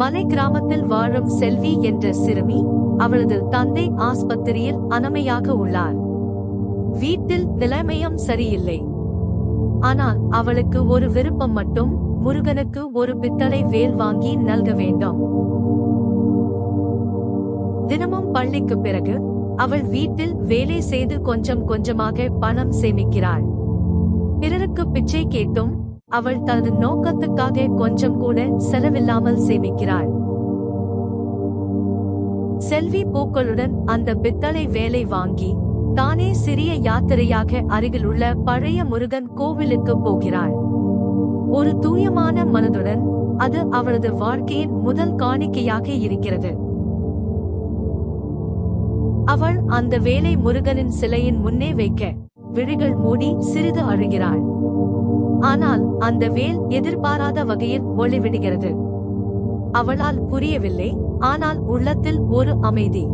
மலை கிராமத்தில் வாழும் செல்வி என்ற சிறுமி அவளது தந்தை ஆஸ்பத்திரியில் அனமையாக உள்ளார். வீட்டில் நிலைமையும் சரியில்லை. ஆனால் அவளுக்கு ஒரு விருப்பம் மட்டும் முருகனுக்கு ஒரு பித்தளை வேல் வாங்கி நல்க வேண்டும். தினமும் பள்ளிக்கு பிறகு அவள் வீட்டில் வேலை செய்து கொஞ்சம் கொஞ்சமாக பணம் சேமிக்கிறாள். பிறருக்கு பிச்சை கேட்டும் அவள் தனது நோக்கத்துக்காக கொஞ்சம் கூட செலவில்லாமல் சேமிக்கிறாள். செல்வி பூக்களுடன் அந்த பித்தளை வேலை வாங்கி தானே சிறிய யாத்திரையாக அருகிலுள்ள பழைய முருகன் கோவிலுக்கு போகிறாள். ஒரு தூயமான மனதுடன் அது அவளது வாழ்க்கையின் முதல் காணிக்கையாக இருக்கிறது. அவள் அந்த வேலை முருகனின் சிலையின் முன்னே வைக்க விழிகள் மூடி சிறிது அழுகிறாள். ஆனால் அந்த வேல் எதிர்பாராத வகையில் ஒளிவிடுகிறது. அவளால் புரியவில்லை ஆனால் உள்ளத்தில் ஒரு அமைதி.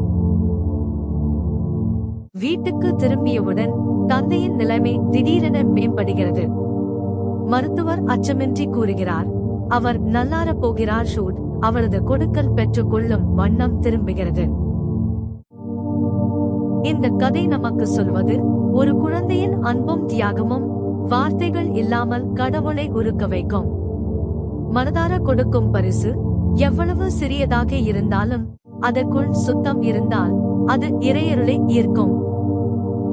வீட்டுக்கு திரும்பியவுடன் தந்தையின் நிலைமை திடீரென மேம்படுகிறது. மருத்துவர் அச்சமின்றி கூறுகிறார் அவர் நல்லார போகிறார் ஷூட் அவரது கொடுக்கல் பெற்றுக் கொள்ளும் வண்ணம் திரும்புகிறது. இந்த கதை நமக்கு சொல்வது ஒரு குழந்தையின் அன்பும் தியாகமும் வார்த்தைகள் இல்லாமல் கடவுளை உருக்க வைக்கும். மனதார கொடுக்கும் பரிசு எவ்வளவு சிறியதாக இருந்தாலும் அதற்குள் சுத்தம் இருந்தால் அது இறையருளை ஈர்க்கும்.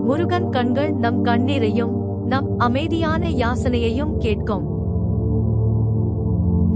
முருகன் கண்கள் நம் கண்ணீரையும் நம் அமைதியான யாசனையையும் கேட்கும்.